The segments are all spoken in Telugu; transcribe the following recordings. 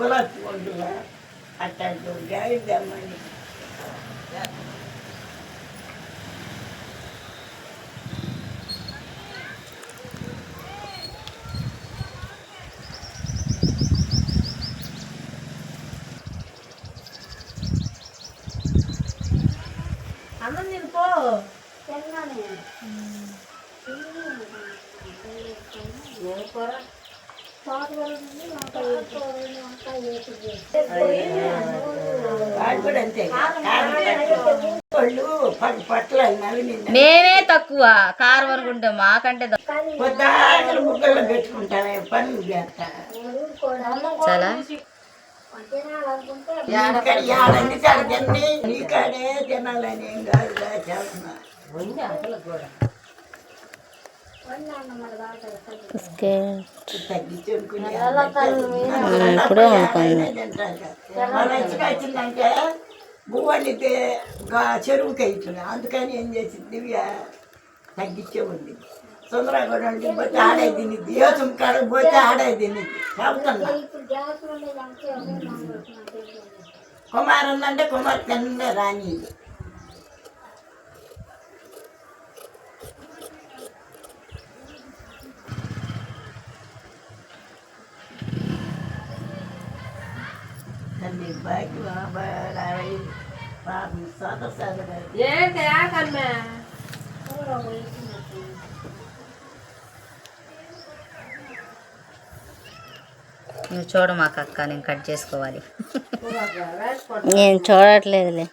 గులాబీ పూలు అట్లాంటి గాయదమ్మని అన్నం తినిపో ఏ కూర మేమే తక్కువ కారం అనుకుంటే మాకంటే పెట్టుకుంటానే పనులు చేస్తా చాలా తినాలని ఏం ఇప్పుడే వండుకుంది. వచ్చిందంటే గువ్వని చెరువుకి అవుతుంది అందుకని ఏం చేసింది దివ్య తగ్గించే ఉంది తొందరగా పోతే ఆడే తినిద్ది యోచం కాడ పోతే ఆడే తినిద్ది చెబుతున్నా కుమార్ ఉందంటే కుమార్ తిన్నే రానిది ఏంటి ఆకమ్మే? నువ్వు చూడ మాకు అక్క నేను కట్ చేసుకోవాలి. నేను చూడట్లేదులే.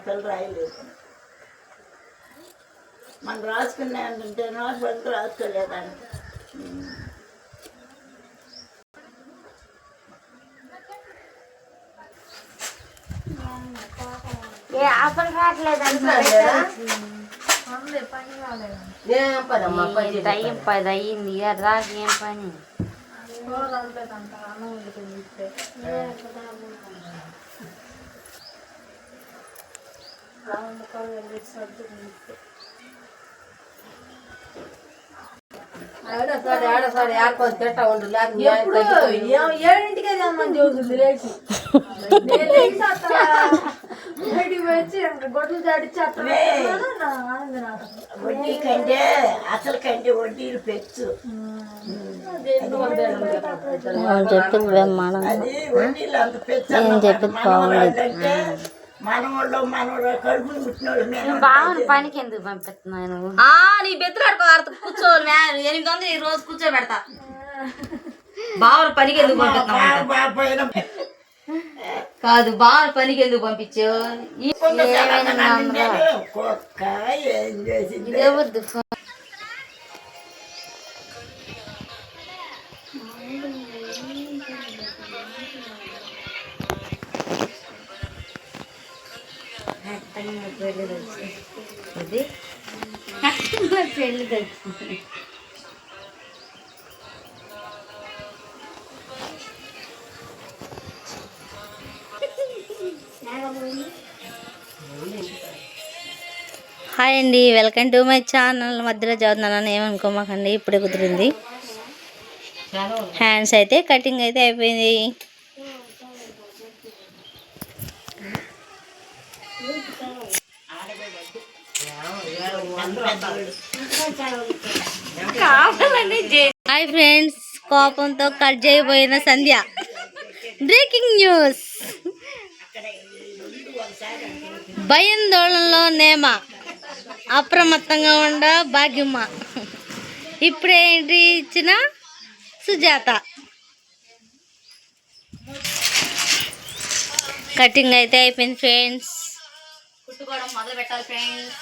పిల్ల రాయలేదు మనం రాసుకునే అంటే నాకు బంధు రాసుకోలేదంట ఏం పదమ్మా పని టైం పది అయ్యింది దాకా ఏం పని ఆడ సరే ఆడ సరే ఆడుకొని తింటా ఉండు లేకపోతే ఏడింటికి అది అమ్మని చూస్తుంది లేచి వడ్డీ కంటే అసలు కంటే వడ్డీలు పెచ్చు చెప్పింది నేను చెప్పింది బాగుండేది పనికి ఎందుకు పంపిస్తున్నాను ఆ నీ బెత్తలాడుకో అర్థ కూర్చో ఎనిమిది వందలు ఈ రోజు కూర్చోబెడతా. బావని పనికి ఎందుకు పైన కాదు బావని పనికి ఎందుకు పంపించావు ఫోన్. ఇది పెళ్ళి తెచ్చింది. హాయ్ అండి. Welcome to my channel. మధ్యలో చదువుతున్నాను ఏమనుకోమాకండి ఇప్పుడే కుదిరింది. హ్యాండ్స్ అయితే కటింగ్ అయితే అయిపోయింది. Hi friends. కోపంతో కట్ చేయబోయిన సంధ్య. Breaking news. భయాందోళనలో నేమ. అప్రమత్తంగా ఉండ భాగ్యమ్మ. ఇప్పుడేంటి ఇచ్చిన? సుజాత. కటింగ్ అయితే అయిపోయింది ఫ్రెండ్స్. కుట్టుకోవడం మొదలు పెట్టాలి ఫ్రెండ్స్.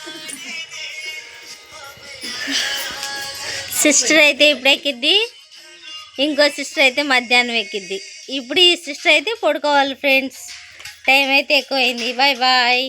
సిస్టర్ అయితే ఇప్పుడు ఎక్కిద్ది. ఇంకో సిస్టర్ అయితే మధ్యాహ్నం ఎక్కిద్ది. ఇప్పుడు ఈ సిస్టర్ అయితే పడుకోవాలి ఫ్రెండ్స్. టైం అయితే ఎక్కువైంది. Bye bye